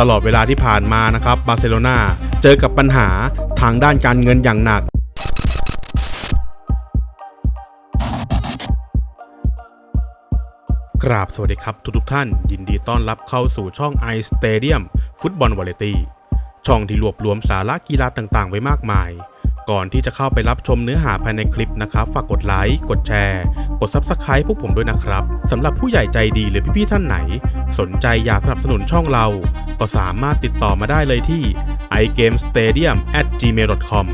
ตลอดเวลาที่ผ่านมานะครับบาร์เซโลนาเจอกับปัญหาทางด้านการเงินอย่างหนักกราบสวัสดีครับทุกทุกท่าน ยินดีต้อนรับเข้าสู่ช่อง i Stadium ฟุตบอลวาเลตี้ช่องที่รวบรวมสาระกีฬาต่างๆ ไว้มากมาย ก่อนที่จะเข้าไปรับชมเนื้อหาภายในคลิปนะครับ ฝากกดไลค์ กดแชร์ กด Subscribe พวกผมด้วยนะครับสำหรับผู้ใหญ่ใจดีหรือพี่ๆท่านไหน สนใจอยากสนับสนุนช่องเรา ก็สามารถติดต่อมาได้เลยที่ igamestadium gmail.com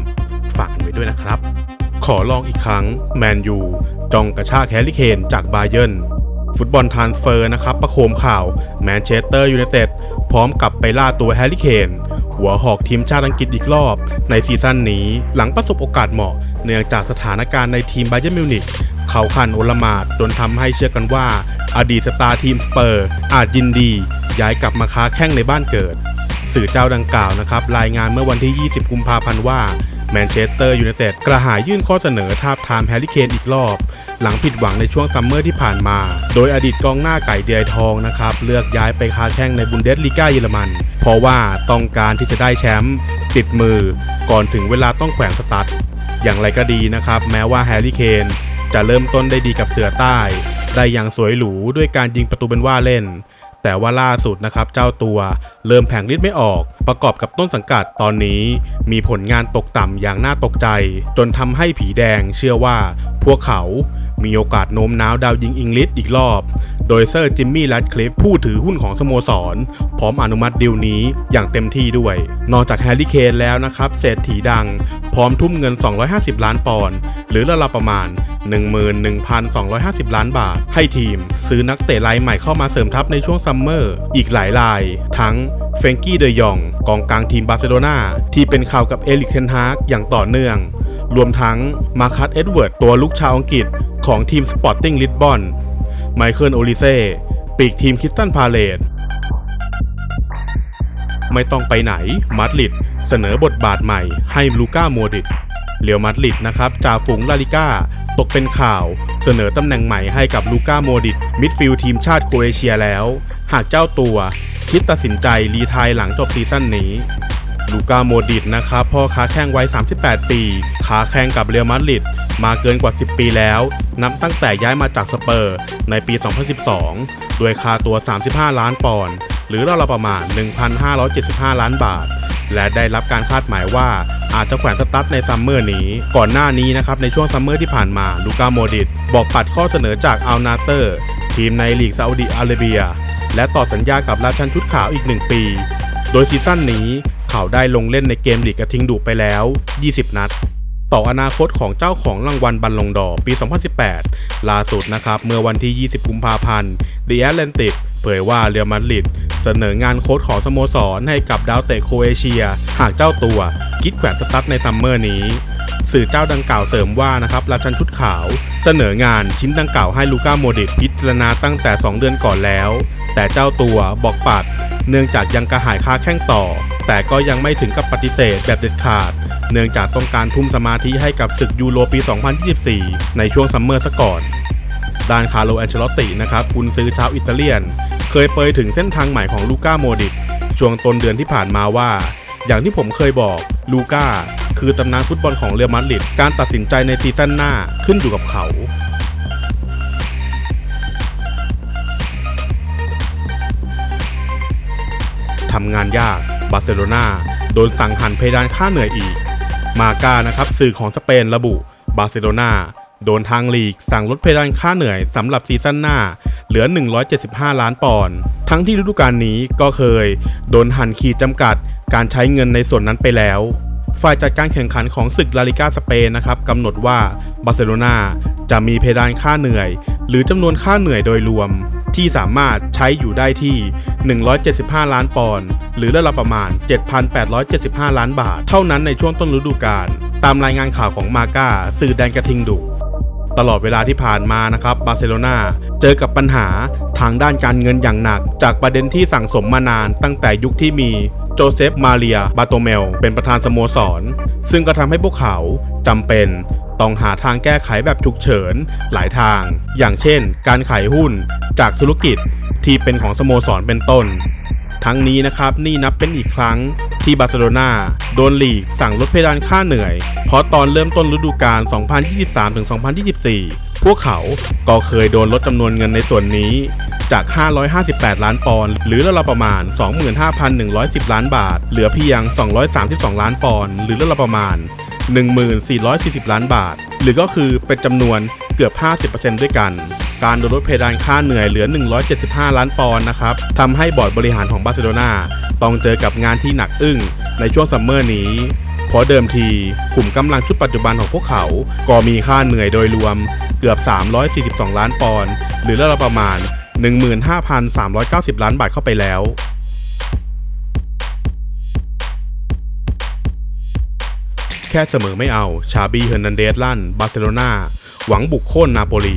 ฝากกันไว้ด้วยนะครับ ขอลองอีกครั้งแมนยูจองกระชากแฮร์รี่เคนจากบาเยิร์นฟุตบอลทานเฟอร์นะครับ ประโคมข่าวแมนเชสเตอร์ยูไนเต็ดพร้อมกับไปล่าตัวแฮร์รี่เคน หัวหอกทีมชาติอังกฤษอีกรอบ ในซีซั่นนี้หลังประสบโอกาสเหมาะ เนื่องจากสถานการณ์ในทีมไบเยร์มิวนิกเขาขันโอลมาดจนทำให้เชื่อกันว่า อดีตสตาร์ทีมสเปอร์ อาจยินดี ย้ายกลับมาค้าแข้งในบ้านเกิด สื่อเจ้าดังกล่าวนะครับรายงานเมื่อวันที่ 20 กุมภาพันธ์ว่า แมนเชสเตอร์ยูไนเต็ดกระหายยื่นข้อเสนอทาบทามแฮร์รี่เคนอีกรอบ หลังผิดหวังในช่วงซัมเมอร์ที่ผ่านมา โดยอดีตกองหน้าไก่เดียทองนะครับเลือกย้ายไปค้าแข้งในบุนเดสลีกาเยอรมัน เพราะว่าต้องการที่จะได้แชมป์ติดมือ ก่อนถึงเวลาต้องแขวนสตาร์ทอย่างไรก็ดีนะครับ แม้ว่าแฮร์รี่เคนจะเริ่มต้นได้ดีกับเสือใต้ ได้อย่างสวยหรูด้วยการยิงประตูเป็นว่าเล่น แต่ว่าล่าสุดนะครับเจ้าตัวเริ่มแผงฤทธิ์ไม่ออก ประกอบกับต้นสังกัดตอนนี้มีผลงานตกต่ำอย่างน่าตกใจ จนทำให้ผีแดงเชื่อว่า พวกเขามีโอกาสโน้มน้าวดาวยิงอังกฤษอีกรอบ โดยเซอร์จิมมี่แรดคลิฟผู้ถือหุ้นของสโมสร พร้อมอนุมัติดีลนี้อย่างเต็มที่ด้วย นอกจากแฮร์รี่เคนแล้วนะครับเศรษฐีดัง พร้อมทุ่มเงิน 250 ล้านปอนด์หรือราวๆประมาณ 11,250 ล้านบาท ให้ทีม ซื้อนักเตะรายใหม่เข้ามาเสริมทัพในช่วงซัมเมอร์ อีกหลายราย ทั้งเฟงกี้เดยอง กองกลางทีมบาร์เซโลนาที่เป็นข่าวกับเอลิกเทนฮากอย่างต่อเนื่อง รวมทั้งมาคัตเอ็ดเวิร์ดตัวลูกชาวอังกฤษของทีมสปอร์ติ้งลิสบอนไมเคิลโอลิเซ่ปีกทีมคิสตันพาเลตไม่ต้องไปไหนมาดริดเสนอบทบาทใหม่ให้ลูก้าโมดริด เรียวมาดริดนะครับจ่าฝูงลาลิก้า ตกเป็นข่าว เสนอตำแหน่งใหม่ให้กับลูก้าโมดิดมิดฟิลด์ทีมชาติโครเอเชียแล้ว หากเจ้าตัว คิดตัดสินใจรีไทายหลังจบซีซั่นนี้ลูก้าโมดิดนะครับพ่อค้าแข้งวัย 38 ปีค้าแข่งกับเรอัลมาดริดมาเกินกว่า 10 ปีแล้ว นับตั้งแต่ย้ายมาจากสเปอร์ในปี 2012 โดยค่าตัว 35 ล้านปอนด์ หรือราวๆประมาณ 1,575 ล้านบาท และได้รับการคาดหมายว่าอาจจะแขวนสตั๊ดในซัมเมอร์นี้ ก่อนหน้านี้นะครับในช่วงซัมเมอร์ที่ผ่านมาลูกาโมดิดบอกปัดข้อเสนอจากอัลนาเตอร์ ทีมในลีกซาอุดิอาระเบีย และต่อสัญญากับราชันชุดขาวอีก 1 ปี โดยซีซั่นนี้เขาได้ลงเล่นในเกมลีกกระทิงดุไปแล้ว 20 นัดต่ออนาคตของเจ้าของรางวัลบัลลงดอปี 2018 ล่าสุดนะครับ เมื่อวันที่ 20 กุมภาพันธ์ดีแอตแลนติกเผยว่าเรอัลมาดริด เสนองานโค้ชของสโมสรให้กับดาวเตะโคเอเชีย หากเจ้าตัวคิดแขวนสตั๊ดในซัมเมอร์นี้ สื่อเจ้าดังกล่าวเสริมว่านะครับราชันชุดขาว เสนองานชิ้นดังกล่าวให้ลูก้าโมดิพิจารณาตั้งแต่ 2 เดือนก่อนแล้ว แต่เจ้าตัวบอกปัด เนื่องจากยังกระหายค้าแข้งต่อ แต่ก็ยังไม่ถึงกับปฏิเสธแบบเด็ดขาด เนื่องจากต้องการทุ่มสมาธิให้กับศึกยูโรปี 2024 ในช่วงซัมเมอร์ซะก่อน ด้านคาร์โลแอนเชลอตตินะครับกุนซื้อชาวอิตาเลียน เคยเปยถึงเส้นทางใหม่ของลูก้าโมดริดช่วงต้นเดือนที่ผ่านมาว่า อย่างที่ผมเคยบอกลูก้าคือตำนานฟุตบอลของเรอัลมาดริดการตัดสินใจในซีซั่นหน้าขึ้นอยู่กับเขาทำงานยาก บาร์เซโลนาโดนสั่งหันเพดานค่าเหนื่อยอีก มาก้านะครับสื่อของสเปนระบุ บาร์เซโลนา โดนทางลีกสั่งลดเพดานค่าเหนื่อยสำหรับซีซั่นหน้า เหลือ 175 ล้านปอนด์ทั้งที่ฤดูกาลนี้ก็เคย โดนหันขีดจำกัดการใช้เงินในส่วนนั้นไปแล้ว ฝ่ายจัดการแข่งขันของศึกลาลิกาสเปนนะครับกำหนดว่าบาร์เซโลนาจะมีเพดานค่าเหนื่อย หรือจำนวนค่าเหนื่อยโดยรวม ที่สามารถใช้อยู่ได้ที่ 175 ล้านปอนด์หรือระดับประมาณ 7,875 ล้านบาท เท่านั้นในช่วงต้นฤดูกาลตามรายงานข่าวของมาก้าสื่อแดนกระทิงดุ ตลอดเวลาที่ผ่านมานะครับบาร์เซโลนาเจอกับปัญหาทางด้านการเงินอย่างหนัก จากประเด็นที่สั่งสมมานานตั้งแต่ยุคที่มีโจเซฟมาเรียบาโตเมล เป็นประธานสโมสร ซึ่งก็ทำให้พวกเขาจำเป็นต้องหาทางแก้ไขแบบฉุกเฉินหลายทาง อย่างเช่น การขายหุ้นจากธุรกิจที่เป็นของสโมสรเป็นต้น ทั้งนี้นะครับนี่นับเป็นอีกครั้ง ที่บาร์เซโลนาโดนลีกสั่งลดเพดานค่าเหนื่อย เพราะตอนเริ่มต้นฤดูกาล 2023-2024 พวกเขาก็เคยโดนลดจำนวนเงินในส่วนนี้จาก 558 ล้านปอนด์หรือราวๆประมาณ 25,110 ล้านบาท เหลือเพียง 232 ล้านปอนด์หรือราวๆประมาณ 1440 ล้านบาท หรือก็คือเป็นจำนวนเกือบ 50%ด้วยกันการโดนลดเพดานค่าเหนื่อยเหลือ 175 ล้านปอนด์นะครับ ทำให้บอร์ดบริหารของบาร์เซโลนา ต้องเจอกับงานที่หนักอึ้งในช่วงซัมเมอร์นี้ เพราะเดิมทีกลุ่มกำลังชุดปัจจุบันของพวกเขา ก็มีค่าเหนื่อยโดยรวมเกือบ 342 ล้านปอนด์หรือราวๆประมาณ 15,390 ล้านบาทเข้าไปแล้วแค่เสมอไม่เอา ชาบีเฮอร์นันเดสลั่น บาร์เซโลนาหวังบุกโค่นนาโปลี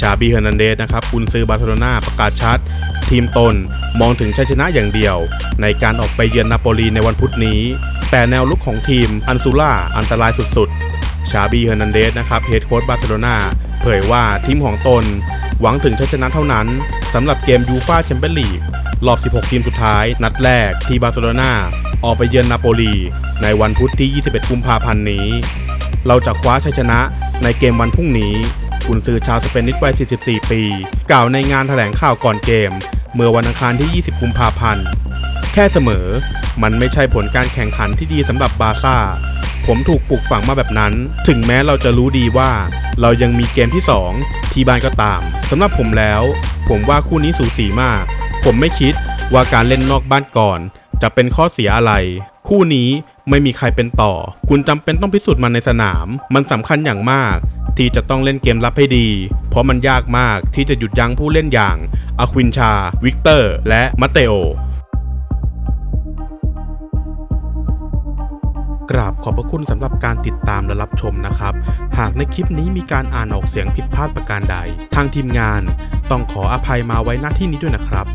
ชาบีเฮอร์นันเดสนะครับ กุนซือบาร์เซโลนาประกาศชัด ทีมตนมองถึงชัยชนะอย่างเดียว ในการออกไปเยือนนาโปลีในวันพุธนี้ แต่แนวลุกของทีมอันซูล่าอันตรายสุดๆ ชาบีเฮอร์นันเดสนะครับเฮดโค้ชบาร์เซโลนาเผยว่าทีมของตนหวังถึงชัยชนะเท่านั้นสำหรับเกมยูฟาแชมเปี้ยนลีกรอบ 16 ทีมสุดท้าย นัดแรกที่บาร์เซโลนาออกไปเยือนนาโปลี ในวันพุธที่ 21 กุมภาพันธ์นี้ เราจะคว้าชัยชนะในเกมวันพรุ่งนี้ กุนซือชาวสเปนิชวัย 44 ปี กล่าวในงานแถลงข่าวก่อนเกม เมื่อวันอังคารที่ 20 กุมภาพันธ์ แค่เสมอ มันไม่ใช่ผลการแข่งขันที่ดีสำหรับบาซ่า ผมถูกปลูกฝังมาแบบนั้น ถึงแม้เราจะรู้ดีว่า เรายังมีเกมที่ 2 ที่บ้านก็ตามสำหรับผมแล้ว ผมว่าคู่นี้สูสีมาก ผมไม่คิดว่าการเล่นนอกบ้านก่อน จะเป็นข้อเสียอะไร คู่นี้ ไม่มีใครเป็นต่อ คุณจำเป็นต้องพิสูจน์มันในสนาม มันสำคัญอย่างมาก ที่จะต้องเล่นเกมรับให้ดี เพราะมันยากมากที่จะหยุดยั้งผู้เล่นอย่างอาควินชา วิกเตอร์ และมัตเตโอกราบขอบพระคุณสำหรับการติดตามและรับชมนะครับ หากในคลิปนี้มีการอ่านออกเสียงผิดพลาดประการใด ทางทีมงานต้องขออภัยมาไว้ณที่นี้ด้วยนะครับ